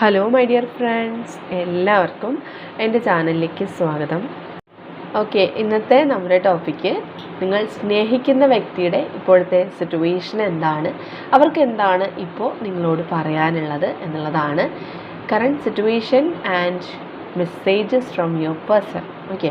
Hello my dear friends എല്ലാവർക്കും എന്റെ ചാനലിലേക്ക് സ്വാഗതം. ഓക്കെ ഇന്നത്തെ നമ്മുടെ ടോപ്പിക്ക് നിങ്ങൾ സ്നേഹിക്കുന്ന വ്യക്തിയുടെ ഇപ്പോഴത്തെ സിറ്റുവേഷൻ എന്താണ്? അവർക്ക് എന്താണ് ഇപ്പോൾ നിങ്ങളോട് പറയാനുള്ളത് എന്നുള്ളതാണ് current situation and messages from your person okay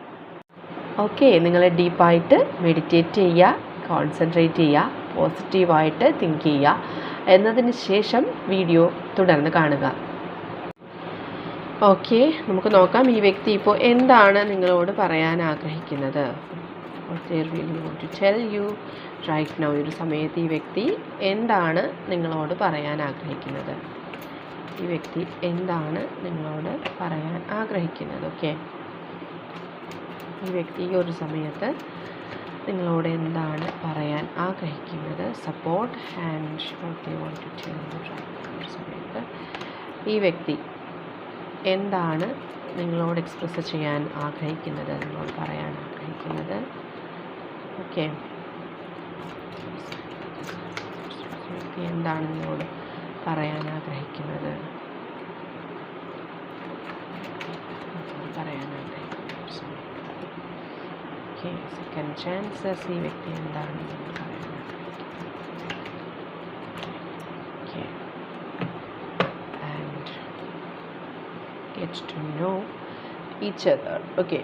okay നിങ്ങൾ ഡീപ്പായിട്ട് മെഡിറ്റേറ്റ് ചെയ്യുക കോൺസെൻട്രേറ്റ് ചെയ്യുക പോസിറ്റീവായിട്ട് തിങ്ക് ചെയ്യുക. എന്നതിന് ശേഷം വീഡിയോ തുടർന്ന് കാണുക. ഓക്കെ നമുക്ക് നോക്കാം ഈ വ്യക്തി ഇപ്പോൾ എന്താണ് നിങ്ങളോട് പറയാൻ ആഗ്രഹിക്കുന്നത്? ടെൽ യു റൈറ്റ് നൗ ഒരു സമയത്ത് ഈ വ്യക്തി എന്താണ് നിങ്ങളോട് പറയാൻ ആഗ്രഹിക്കുന്നത്? ഈ വ്യക്തി എന്താണ് നിങ്ങളോട് പറയാൻ ആഗ്രഹിക്കുന്നത്? ഓക്കെ ഈ വ്യക്തി ഈ ഒരു സമയത്ത് നിങ്ങളോട് എന്താണ് പറയാൻ ആഗ്രഹിക്കുന്നത്? സപ്പോർട്ട് ആൻഡ് ഒരു സമയത്ത്. ഈ വ്യക്തി എന്താണ് നിങ്ങളോട് എക്സ്പ്രസ് ചെയ്യാൻ ആഗ്രഹിക്കുന്നത്? നിങ്ങളോട് പറയാൻ ആഗ്രഹിക്കുന്നത്. ഓക്കെ എന്താണ് നിങ്ങളോട് പറയാൻ ആഗ്രഹിക്കുന്നത് പറയാൻ ആഗ്രഹിക്കുന്നത് ഒരു സമയത്ത് ഓക്കെ സെക്കൻഡ് ചാൻസസ് ഈ വ്യക്തി എന്താണ് ആഗ്രഹിക്കുന്നത് okay and get to know okay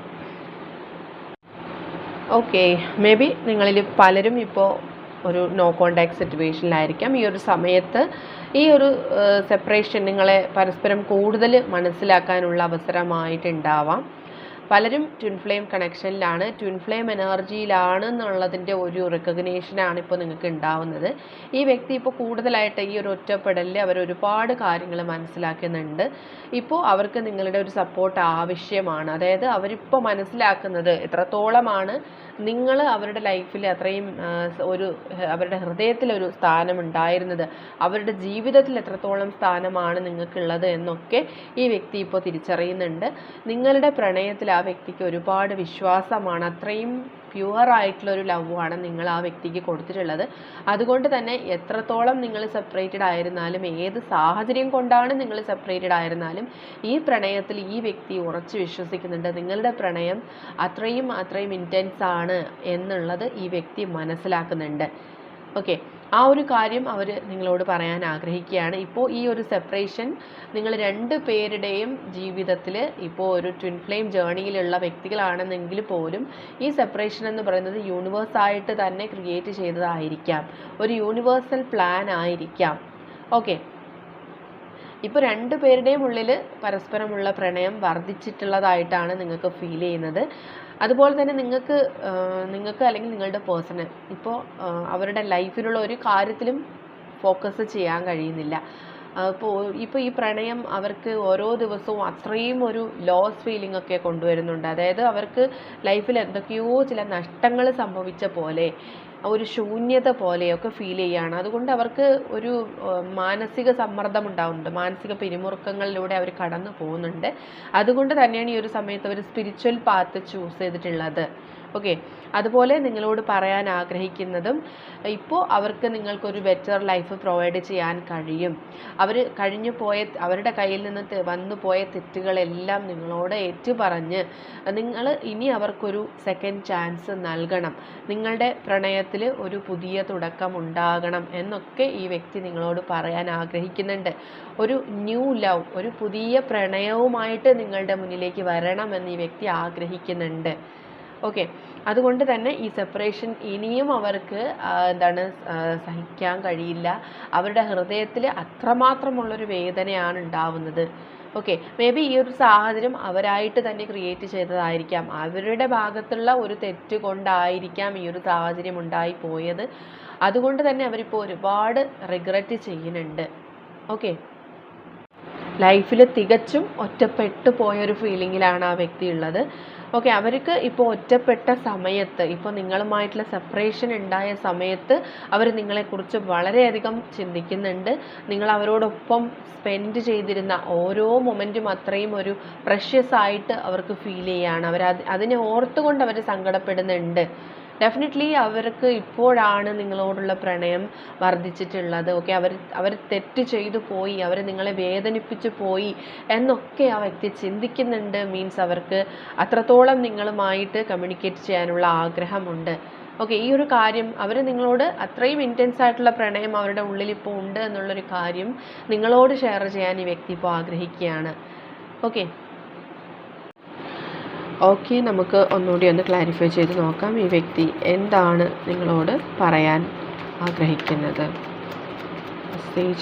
okay maybe നിങ്ങളിൽ പലരും ഇപ്പോൾ ഒരു നോ കോണ്ടാക്ട് സിറ്റുവേഷനിലായിരിക്കാം ഈ ഒരു സമയത്ത് ഈ ഒരു സെപ്പറേഷൻ നിങ്ങളെ പരസ്പരം കൂടുതൽ മനസ്സിലാക്കാനുള്ള അവസരമായിട്ടുണ്ടാവാം. പലരും ട്വിൻ ഫ്ലെയിം കണക്ഷനിലാണ് ട്വിൻ ഫ്ലെയിം എനർജിയിലാണ് എന്നുള്ളതിന്റെ ഒരു റെക്കഗ്നേഷനാണ് ഇപ്പോൾ നിങ്ങൾക്ക് ഉണ്ടാവുന്നത് ഈ വ്യക്തി ഇപ്പോൾ കൂടുതലായിട്ട് ഈ ഒരു ഒറ്റപ്പെടലിൽ അവർ ഒരുപാട് കാര്യങ്ങൾ മനസ്സിലാക്കുന്നുണ്ട്. ഇപ്പോൾ അവർക്ക് നിങ്ങളുടെ ഒരു സപ്പോർട്ട് ആവശ്യമാണ്. അതായത് അവരിപ്പോൾ മനസ്സിലാക്കുന്നത് എത്രത്തോളമാണ് നിങ്ങൾ അവരുടെ ലൈഫിൽ അത്രയും ഒരു അവരുടെ ഹൃദയത്തിൽ ഒരു സ്ഥാനം ഉണ്ടായിരുന്നത് അവരുടെ ജീവിതത്തിൽ എത്രത്തോളം സ്ഥാനമാണ് നിങ്ങൾക്കുള്ളത് എന്നൊക്കെ ഈ വ്യക്തി ഇപ്പോൾ തിരിച്ചറിയുന്നുണ്ട്. നിങ്ങളുടെ പ്രണയത്തിൽ ആ വ്യക്തിക്ക് ഒരുപാട് വിശ്വാസമാണ്. അത്രയും പ്യുവർ ആയിട്ടുള്ള ഒരു ലവാണ് നിങ്ങൾ ആ വ്യക്തിക്ക് കൊടുത്തിട്ടുള്ളത്. അതുകൊണ്ട് തന്നെ എത്രത്തോളം നിങ്ങൾ സെപ്പറേറ്റഡ് ആയിരുന്നാലും ഏത് സാഹചര്യം കൊണ്ടാണ് നിങ്ങൾ സെപ്പറേറ്റഡ് ആയിരുന്നാലും ഈ പ്രണയത്തിൽ ഈ വ്യക്തി ഉറച്ചു വിശ്വസിക്കുന്നുണ്ട്. നിങ്ങളുടെ പ്രണയം അത്രയും അത്രയും ഇന്റൻസ് ആണ് എന്നുള്ളത് ഈ വ്യക്തി മനസ്സിലാക്കുന്നുണ്ട്. ഓക്കെ ആ ഒരു കാര്യം അവർ നിങ്ങളോട് പറയാൻ ആഗ്രഹിക്കുകയാണ്. ഇപ്പോൾ ഈ ഒരു സെപ്പറേഷൻ നിങ്ങൾ രണ്ട് പേരുടെയും ജീവിതത്തിൽ ഇപ്പോൾ ഒരു ട്വിൻ ഫ്ലെയിം ജേണിയിലുള്ള വ്യക്തികളാണെന്നെങ്കിൽ പോലും ഈ സെപ്പറേഷൻ എന്ന് പറയുന്നത് യൂണിവേഴ്സായിട്ട് തന്നെ ക്രിയേറ്റ് ചെയ്തതായിരിക്കാം. ഒരു യൂണിവേഴ്സൽ പ്ലാൻ ആയിരിക്കാം. ഓക്കെ ഇപ്പോൾ രണ്ട് പേരുടെയും ഉള്ളിൽ പരസ്പരമുള്ള പ്രണയം വർദ്ധിച്ചിട്ടുള്ളതായിട്ടാണ് നിങ്ങൾക്ക് ഫീൽ ചെയ്യുന്നത്. അതുപോലെ തന്നെ നിങ്ങൾക്ക് നിങ്ങൾക്ക് അല്ലെങ്കിൽ നിങ്ങളുടെ പേഴ്സണൽ ഇപ്പോൾ അവരുടെ ലൈഫിലുള്ള ഒരു കാര്യത്തിലും ഫോക്കസ് ചെയ്യാൻ കഴിയുന്നില്ല. അപ്പോൾ ഇപ്പോൾ ഈ പ്രണയം അവർക്ക് ഓരോ ദിവസവും അത്രയും ഒരു ലോസ് ഫീലിംഗ് ഒക്കെ കൊണ്ടുവരുന്നുണ്ട്. അതായത് അവർക്ക് ലൈഫിൽ എന്തൊക്കെയോ ചില നഷ്ടങ്ങൾ സംഭവിച്ച പോലെ. ഒരു ശൂന്യത പോലെയൊക്കെ ഫീൽ ചെയ്യുകയാണ് അതുകൊണ്ട് അവർക്ക് ഒരു മാനസിക സമ്മർദ്ദം ഉണ്ടാവുന്നുണ്ട്. മാനസിക പിരിമുറുക്കങ്ങളിലൂടെ അവർ കടന്നു പോകുന്നുണ്ട്. അതുകൊണ്ട് തന്നെയാണ് ഈ ഒരു സമയത്ത് അവർ സ്പിരിച്വൽ പാത്ത് ചൂസ് ചെയ്തിട്ടുള്ളത്. ഓക്കെ അതുപോലെ നിങ്ങളോട് പറയാൻ ആഗ്രഹിക്കുന്നതും ഇപ്പോൾ അവർക്ക് നിങ്ങൾക്കൊരു ബെറ്റർ ലൈഫ് പ്രൊവൈഡ് ചെയ്യാൻ കഴിയും. അവർ കഴിഞ്ഞു പോയ അവരുടെ കയ്യിൽ നിന്ന് വന്നു പോയ തെറ്റുകളെല്ലാം നിങ്ങളോട് ഏറ്റുപറഞ്ഞ് നിങ്ങൾ ഇനി അവർക്കൊരു സെക്കൻഡ് ചാൻസ് നൽകണം. നിങ്ങളുടെ പ്രണയത്തിൽ ഒരു പുതിയ തുടക്കം ഉണ്ടാകണം എന്നൊക്കെ ഈ വ്യക്തി നിങ്ങളോട് പറയാൻ ആഗ്രഹിക്കുന്നുണ്ട്. ഒരു ന്യൂ ലവ് ഒരു പുതിയ പ്രണയവുമായിട്ട് നിങ്ങളുടെ മുന്നിലേക്ക് വരണമെന്ന് ഈ വ്യക്തി ആഗ്രഹിക്കുന്നുണ്ട്. ഓക്കെ അതുകൊണ്ട് തന്നെ ഈ സെപ്പറേഷൻ ഇനിയും അവർക്ക് എന്താണ് സഹിക്കാൻ കഴിയില്ല. അവരുടെ ഹൃദയത്തിൽ അത്രമാത്രമുള്ളൊരു വേദനയാണ് ഉണ്ടാവുന്നത്. ഓക്കെ മേ ബി ഈ ഒരു സാഹചര്യം അവരായിട്ട് തന്നെ ക്രിയേറ്റ് ചെയ്തതായിരിക്കാം. അവരുടെ ഭാഗത്തുള്ള ഒരു തെറ്റ് കൊണ്ടായിരിക്കാം ഈ ഒരു സാഹചര്യം ഉണ്ടായി പോയത്. അതുകൊണ്ട് തന്നെ അവരിപ്പോൾ ഒരുപാട് റിഗ്രറ്റ് ചെയ്യുന്നുണ്ട്. ഓക്കെ ലൈഫിൽ തികച്ചും ഒറ്റപ്പെട്ടു പോയൊരു ഫീലിങ്ങിലാണ് ആ വ്യക്തി ഉള്ളത്. ഓക്കെ അവർക്ക് ഇപ്പോൾ ഒറ്റപ്പെട്ട സമയത്ത് ഇപ്പോൾ നിങ്ങളുമായിട്ടുള്ള സെപ്പറേഷൻ ഉണ്ടായ സമയത്ത് അവർ നിങ്ങളെക്കുറിച്ച് വളരെയധികം ചിന്തിക്കുന്നുണ്ട്. നിങ്ങൾ അവരോടൊപ്പം സ്പെൻഡ് ചെയ്തിരുന്ന ഓരോ മൊമെന്റും അത്രയും ഒരു പ്രഷ്യസ് ആയിട്ട് അവർക്ക് ഫീൽ ചെയ്യുകയാണ് അവർ അത് അതിനെ ഓർത്തുകൊണ്ട് അവർ സങ്കടപ്പെടുന്നുണ്ട്. ഡെഫിനറ്റ്ലി അവർക്ക് ഇപ്പോഴാണ് നിങ്ങളോടുള്ള പ്രണയം വർദ്ധിച്ചിട്ടുള്ളത്. ഓക്കെ അവർ അവർ തെറ്റ് ചെയ്തു പോയി അവർ നിങ്ങളെ വേദനിപ്പിച്ചു പോയി എന്നൊക്കെ ആ വ്യക്തി ചിന്തിക്കുന്നുണ്ട്. മീൻസ് അവർക്ക് അത്രത്തോളം നിങ്ങളുമായിട്ട് കമ്മ്യൂണിക്കേറ്റ് ചെയ്യാനുള്ള ആഗ്രഹമുണ്ട്. ഓക്കെ ഈ ഒരു കാര്യം അവർ നിങ്ങളോട് അത്രയും ഇന്റൻസ് ആയിട്ടുള്ള പ്രണയം അവരുടെ ഉള്ളിൽ ഇപ്പോൾ ഉണ്ട് എന്നുള്ളൊരു കാര്യം നിങ്ങളോട് ഷെയർ ചെയ്യാൻ ഈ വ്യക്തി ഇപ്പോൾ ആഗ്രഹിക്കുകയാണ്. ഓക്കെ ഓക്കെ നമുക്ക് ഒന്നുകൂടി ഒന്ന് ക്ലാരിഫൈ ചെയ്ത് നോക്കാം. ഈ വ്യക്തി എന്താണ് നിങ്ങളോട് പറയാൻ ആഗ്രഹിക്കുന്നത്?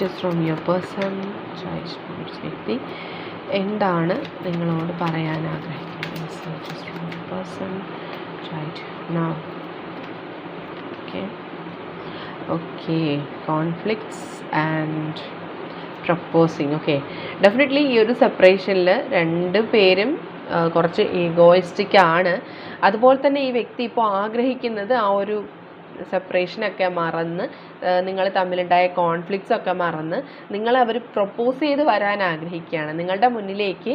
ഫ്രോം യുവർ പേഴ്സൺ വ്യക്തി എന്താണ് നിങ്ങളോട് പറയാൻ ആഗ്രഹിക്കുന്നത്? Okay conflicts and proposing okay definitely ഈ ഒരു സെപ്പറേഷനിൽ രണ്ട് പേരും കുറച്ച് ഈഗോയിസ്റ്റിക് ആണ് അതുപോലെ തന്നെ ഈ വ്യക്തി ഇപ്പോൾ ആഗ്രഹിക്കുന്നത് ആ ഒരു സെപ്പറേഷനൊക്കെ മറന്ന് നിങ്ങൾ തമ്മിലുണ്ടായ കോൺഫ്ലിക്ട്സ് ഒക്കെ മറന്ന് നിങ്ങളെ അവർ പ്രപ്പോസ് ചെയ്ത് വരാൻ ആഗ്രഹിക്കുകയാണ്. നിങ്ങളുടെ മുന്നിലേക്ക്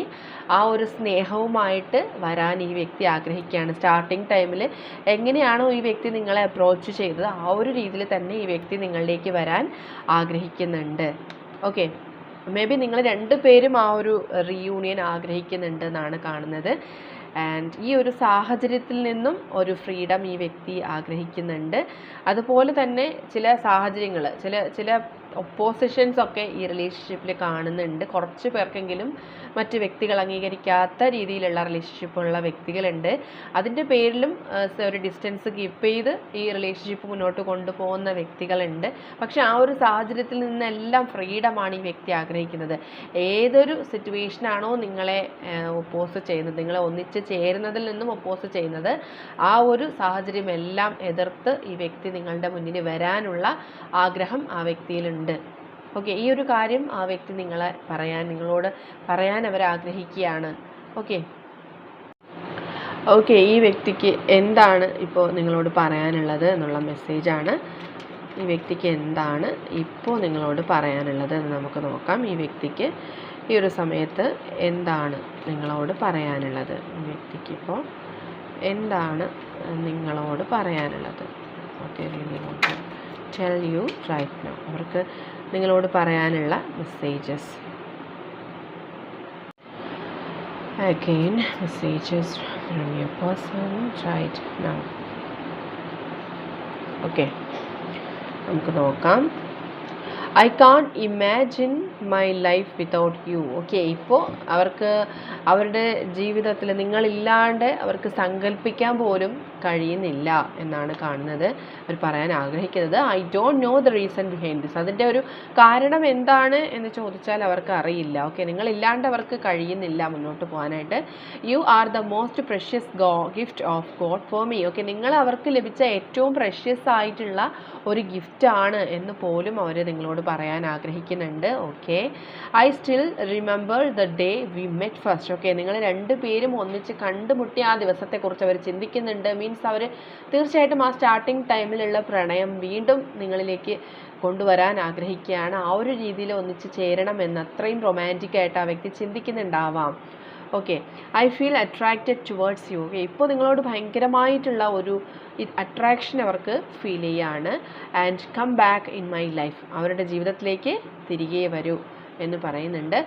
ആ ഒരു സ്നേഹവുമായിട്ട് വരാൻ ഈ വ്യക്തി ആഗ്രഹിക്കുകയാണ്. സ്റ്റാർട്ടിങ് ടൈമിൽ എങ്ങനെയാണോ ഈ വ്യക്തി നിങ്ങളെ അപ്രോച്ച് ചെയ്തത് ആ ഒരു രീതിയിൽ തന്നെ ഈ വ്യക്തി നിങ്ങളിലേക്ക് വരാൻ ആഗ്രഹിക്കുന്നുണ്ട്. ഓക്കെ മേ ബി നിങ്ങൾ രണ്ട് പേരും ആ ഒരു റീയൂണിയൻ ആഗ്രഹിക്കുന്നുണ്ടെന്നാണ് കാണുന്നത്. ആൻഡ് ഈ ഒരു സാഹചര്യത്തിൽ നിന്നും ഒരു ഫ്രീഡം ഈ വ്യക്തി ആഗ്രഹിക്കുന്നുണ്ട്. അതുപോലെ തന്നെ ചില സാഹചര്യങ്ങൾ ചില ചില ഒപ്പോസിഷൻസ് ഒക്കെ ഈ റിലേഷൻഷിപ്പിൽ കാണുന്നുണ്ട്. കുറച്ച് പേർക്കെങ്കിലും മറ്റ് വ്യക്തികൾ അംഗീകരിക്കാത്ത രീതിയിലുള്ള റിലേഷൻഷിപ്പുള്ള വ്യക്തികളുണ്ട്. അതിന്റെ പേരിലും ഒരു ഡിസ്റ്റൻസ് കീപ്പ് ചെയ്ത് ഈ റിലേഷൻഷിപ്പ് മുന്നോട്ട് കൊണ്ടുപോകുന്ന വ്യക്തികളുണ്ട്. പക്ഷേ ആ ഒരു സാഹചര്യത്തിൽ നിന്നെല്ലാം ഫ്രീഡമാണ് ഈ വ്യക്തി ആഗ്രഹിക്കുന്നത്. ഏതൊരു സിറ്റുവേഷനാണോ നിങ്ങളെ ഒപ്പോസ് ചെയ്യുന്നത് നിങ്ങളെ ഒന്നിച്ച് ചേരുന്നതിൽ നിന്നും ഒപ്പോസ് ചെയ്യുന്നത് ആ ഒരു സാഹചര്യമെല്ലാം എതിർത്ത് ഈ വ്യക്തി നിങ്ങളുടെ മുന്നിൽ വരാനുള്ള ആഗ്രഹം ആ വ്യക്തിയിലുണ്ട്. ഓക്കെ ഈ ഒരു കാര്യം ആ വ്യക്തി നിങ്ങളെ പറയാൻ നിങ്ങളോട് പറയാൻ അവർ ആഗ്രഹിക്കുകയാണ്. ഓക്കെ ഓക്കെ ഈ വ്യക്തിക്ക് എന്താണ് ഇപ്പോൾ നിങ്ങളോട് പറയാനുള്ളത് എന്നുള്ള മെസ്സേജാണ് ഈ വ്യക്തിക്ക് എന്താണ് ഇപ്പോൾ നിങ്ങളോട് പറയാനുള്ളത് എന്ന് നമുക്ക് നോക്കാം. ഈ വ്യക്തിക്ക് ഈ ഒരു സമയത്ത് എന്താണ് നിങ്ങളോട് പറയാനുള്ളത്? ഈ വ്യക്തിക്ക് ഇപ്പോൾ എന്താണ് നിങ്ങളോട് പറയാനുള്ളത്? Okay tell you right now അവർക്ക് നിങ്ങളോട് പറയാനുള്ള messages again messages from your person right now. Okay നമുക്ക് നോക്കാം. I can imagine my life without you okay ഇപ്പോൾ അവർക്ക് അവരുടെ ജീവിതത്തിൽ നിങ്ങളില്ലാണ്ട് അവർക്ക് സങ്കല്പിക്കാൻ പോലും കഴിയുന്നില്ല എന്നാണ് കാണുന്നത്. അവർ പറയാൻ ആഗ്രഹിക്കുന്നത് I don't know the reason behind this അതിന്റെ ഒരു കാരണം എന്താണ് എന്ന് ചോദിച്ചാൽ അവർക്ക് അറിയില്ല. ഓക്കെ നിങ്ങളില്ലാണ്ട് അവർക്ക് കഴിയുന്നില്ല മുന്നോട്ട് പോകാനായിട്ട്. You are the most precious go gift of God for me okay നിങ്ങൾ അവർക്ക് ലഭിച്ച ഏറ്റവും പ്രഷ്യസ് ആയിട്ടുള്ള ഒരു ഗിഫ്റ്റാണ് എന്ന് പോലും അവർ നിങ്ങളോട് പറയാൻ ആഗ്രഹിക്കുന്നുണ്ട്. Okay I still remember the day we met first okay നിങ്ങൾ രണ്ട് പേരും ഒന്നിച്ച് കണ്ടുമുട്ടിയ ആ ദിവസത്തെക്കുറിച്ച് അവർ ചിന്തിക്കുന്നുണ്ട്. മീൻസ് അവർ തീർച്ചയായിട്ടും ആ സ്റ്റാർട്ടിംഗ് ടൈമിലുള്ള പ്രണയം വീണ്ടും നിങ്ങളിലേക്ക് കൊണ്ടുവരാൻ ആഗ്രഹിക്കുകയാണ്. ആ ഒരു രീതിയിൽ ഒന്നിച്ച് ചേരണം എന്ന് അത്രയും റൊമാന്റിക്കായിട്ട് ആ വ്യക്തി ചിന്തിക്കുന്നുണ്ടാവാം. Okay I feel attracted towards you okay ഇപ്പോൾ നിങ്ങളോട് ഭയങ്കരമായിട്ടുള്ള ഒരു അട്രാക്ഷൻ അവർക്ക് ഫീൽ ചെയ്യാണ്. And come back in my life അവരുടെ ജീവിതത്തിലേക്ക് തിരികെ വരൂ എന്ന് പറയുന്നുണ്ട്.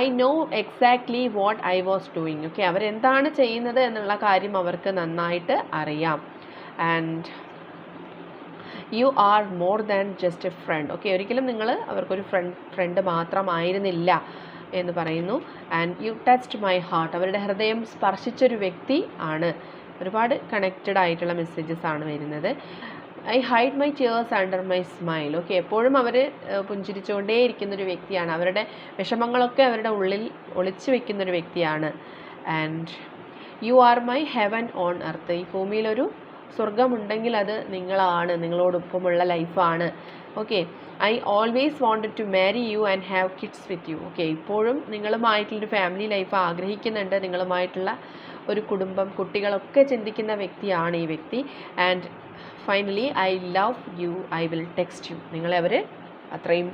I know exactly what I was doing okay അവരെന്താണ് ചെയ്യുന്നത് എന്നുള്ള കാര്യം അവർക്ക് നന്നായിട്ട് അറിയാം. And you are more than just a friend okay ഒരിക്കലും നിങ്ങൾ അവർക്കൊരു ഫ്രണ്ട് ഫ്രണ്ട് മാത്രമായിരുന്നില്ല. എന്ന് പറയുന്നു. And you touched my heart അവരുടെ ഹൃദയം സ്പർശിച്ചൊരു വ്യക്തി ആണ്. ഒരുപാട് കണക്റ്റഡ് ആയിട്ടുള്ള മെസ്സേജസ് ആണ് വരുന്നത്. I hide my cheers under my smile okay എപ്പോഴും അവർ പുഞ്ചിരിച്ചുകൊണ്ടേ ഇരിക്കുന്നൊരു വ്യക്തിയാണ്. അവരുടെ വിഷമങ്ങളൊക്കെ അവരുടെ ഉള്ളിൽ ഒളിച്ചു വെക്കുന്നൊരു വ്യക്തിയാണ്. And you are my heaven on earth ഈ ഭൂമിയിലൊരു സ്വർഗമുണ്ടെങ്കിൽ അത് നിങ്ങളാണ്. നിങ്ങളോടൊപ്പമുള്ള ലൈഫാണ് okay I always wanted to marry you and have kids with you okay ഇപ്പോഴും നിങ്ങളുമായിട്ടുള്ളൊരു ഫാമിലി ലൈഫ് ആഗ്രഹിക്കുന്നുണ്ട്. നിങ്ങളുമായിട്ടുള്ള ഒരു കുടുംബം കുട്ടികളൊക്കെ ചിന്തിക്കുന്ന വ്യക്തിയാണ് ഈ വ്യക്തി. And finally I love you I will text you നിങ്ങളെ അവർ അത്രയും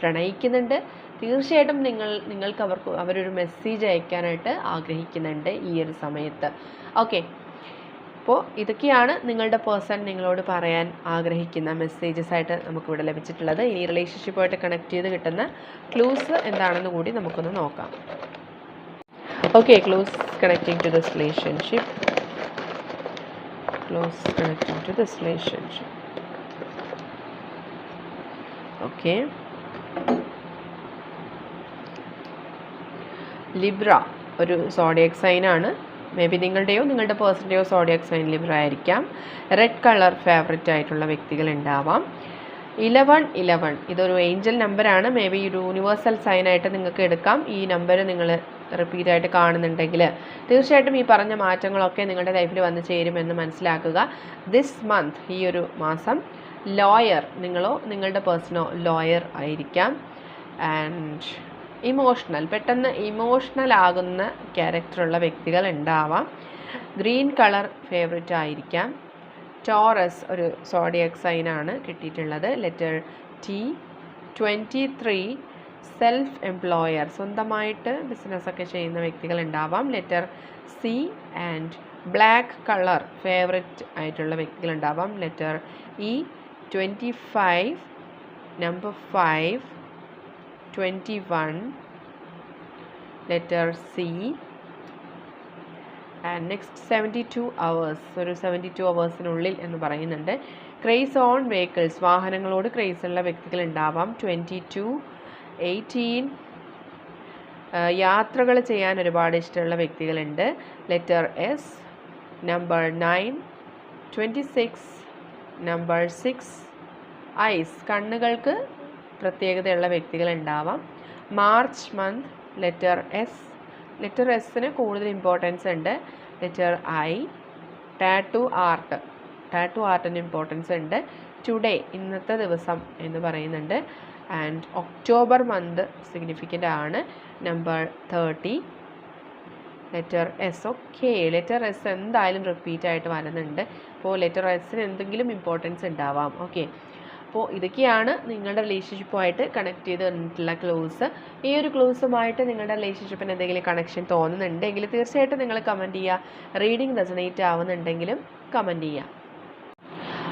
പ്രണയിക്കുന്നുണ്ട്. തീർച്ചയായിട്ടും നിങ്ങൾ നിങ്ങൾക്ക് അവർക്ക് അവരൊരു മെസ്സേജ് അയക്കാനായിട്ട് ആഗ്രഹിക്കുന്നുണ്ട് ഈ ഒരു സമയത്ത്. ഓക്കെ അപ്പോൾ ഇതൊക്കെയാണ് നിങ്ങളുടെ പേഴ്സൺ നിങ്ങളോട് പറയാൻ ആഗ്രഹിക്കുന്ന മെസ്സേജസ് ആയിട്ട് നമുക്കിവിടെ ലഭിച്ചിട്ടുള്ളത്. ഇനി റിലേഷൻഷിപ്പുമായിട്ട് കണക്ട് ചെയ്ത് കിട്ടുന്ന ക്ലൂസ് എന്താണെന്ന് കൂടി നമുക്കൊന്ന് നോക്കാം. Okay clues connecting to this relationship clues connecting to this relationship okay Libra ഒരു സോഡിയക് സൈനാണ് മേ ബി നിങ്ങളുടെയോ നിങ്ങളുടെ പേഴ്സന്റെയോ സോഡിയക് സൈൻ ലിബ്ര ആയിരിക്കാം. റെഡ് കളർ ഫേവററ്റ് ആയിട്ടുള്ള വ്യക്തികൾ ഉണ്ടാവാം. ഇലവൺ ഇലവൺ ഇതൊരു ഏഞ്ചൽ നമ്പറാണ് മേ ബി ഒരു യൂണിവേഴ്സൽ സൈനായിട്ട് നിങ്ങൾക്ക് എടുക്കാം. ഈ നമ്പർ നിങ്ങൾ റിപ്പീറ്റ് ആയിട്ട് കാണുന്നുണ്ടെങ്കിൽ തീർച്ചയായിട്ടും ഈ പറഞ്ഞ മാറ്റങ്ങളൊക്കെ നിങ്ങളുടെ ലൈഫിൽ വന്ന് ചേരുമെന്ന് മനസ്സിലാക്കുക. ദിസ് മന്ത് ഈ ഒരു മാസം ലോയർ നിങ്ങളോ നിങ്ങളുടെ പേഴ്സണോ ലോയർ ആയിരിക്കാം. ആൻഡ് ഇമോഷണൽ പെട്ടെന്ന് ഇമോഷണൽ ആകുന്ന ക്യാരക്ടറുള്ള വ്യക്തികൾ ഉണ്ടാവാം. ഗ്രീൻ കളർ ഫേവററ്റ് ആയിരിക്കാം. ടോറസ് ഒരു സോഡിയക് സൈനാണ് കിട്ടിയിട്ടുള്ളത്. Letter T twenty three self employer സ്വന്തമായിട്ട് ബിസിനസ്സൊക്കെ ചെയ്യുന്ന വ്യക്തികൾ ഉണ്ടാവാം. Letter C and black colour favourite ആയിട്ടുള്ള വ്യക്തികൾ ഉണ്ടാവാം. Letter E twenty five number five twenty one letter C and next seventy two hours ഒരു സെവന്റി ടു അവേഴ്സിനുള്ളിൽ എന്ന് പറയുന്നുണ്ട്. ക്രേസ് ഓൺ വെഹിക്കിൾസ് വാഹനങ്ങളോട് ക്രേസ് ഉള്ള വ്യക്തികൾ ഉണ്ടാവാം. ട്വന്റി ടു എയ്റ്റീൻ യാത്രകൾ ചെയ്യാൻ ഒരുപാട് ഇഷ്ടമുള്ള വ്യക്തികളുണ്ട്. Letter S number nine twenty six number six eyes കണ്ണുകൾക്ക് പ്രത്യേകതയുള്ള വ്യക്തികൾ ഉണ്ടാവാം March month letter S. Letter എസ്സിന് കൂടുതൽ ഇമ്പോർട്ടൻസ് ഉണ്ട്. Letter I. Tattoo art. Tattoo ആർട്ടിന് importance ഉണ്ട്. ടുഡേ ഇന്നത്തെ ദിവസം എന്ന് പറയുന്നുണ്ട്. ആൻഡ് ഒക്ടോബർ മന്ത് സിഗ്നിഫിക്കന്റ് ആണ്. Number thirty. Letter S. Okay letter S എന്തായാലും റിപ്പീറ്റ് ആയിട്ട് വരുന്നുണ്ട്. അപ്പോൾ ലെറ്റർ എസ്സിന് എന്തെങ്കിലും ഇമ്പോർട്ടൻസ് ഉണ്ടാവാം. ഓക്കെ. അപ്പോൾ ഇതൊക്കെയാണ് നിങ്ങളുടെ റിലേഷൻഷിപ്പുമായിട്ട് കണക്ട് ചെയ്ത് തന്നിട്ടുള്ള ക്ലൂസ് ഈ ഒരു ക്ലോസുമായിട്ട് നിങ്ങളുടെ റിലേഷൻഷിപ്പിന് എന്തെങ്കിലും കണക്ഷൻ തോന്നുന്നുണ്ടെങ്കിൽ തീർച്ചയായിട്ടും നിങ്ങൾ കമന്റ് ചെയ്യുക. റീഡിങ് റെസനേറ്റ് ആവുന്നുണ്ടെങ്കിലും കമന്റ് ചെയ്യുക.